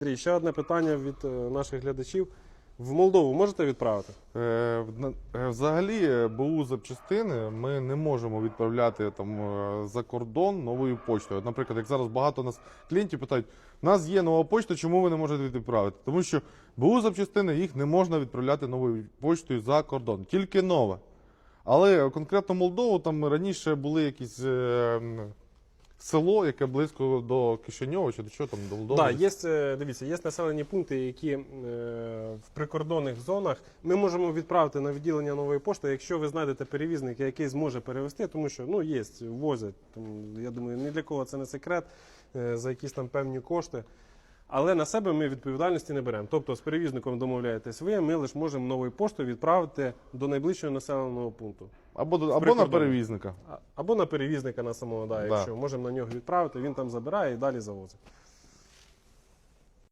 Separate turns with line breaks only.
Андрій, ще одне питання від е, наших глядачів. В Молдову можете відправити?
Е, е, Взагалі, БУ запчастини ми не можемо відправляти там за кордон новою почтою. Наприклад, як зараз багато нас клієнтів питають: у нас є нова почта, чому ви не можете відправити? Тому що БУ запчастини їх не можна відправляти новою почтою за кордон, тільки нове. Але конкретно Молдову там раніше були якісь село, яке близько до Кишиньова, чи до чого там до Молдови.
Так, є, е, дивіться, є населені пункти, які е, в прикордонних зонах ми можемо відправити на відділення нової пошти, якщо ви знайдете перевізника, який зможе перевезти, тому що ну, є, возять. Там, я думаю, ні для кого це не секрет е, за якісь там певні кошти. Але на себе ми відповідальності не беремо. Тобто з перевізником домовляєтесь ви, ми лише можемо новою поштою відправити до найближчого населеного пункту.
Або, до- або на перевізника.
А- Або на перевізника на самого, да,
Да.
якщо можемо на нього відправити, він там забирає і далі завозить.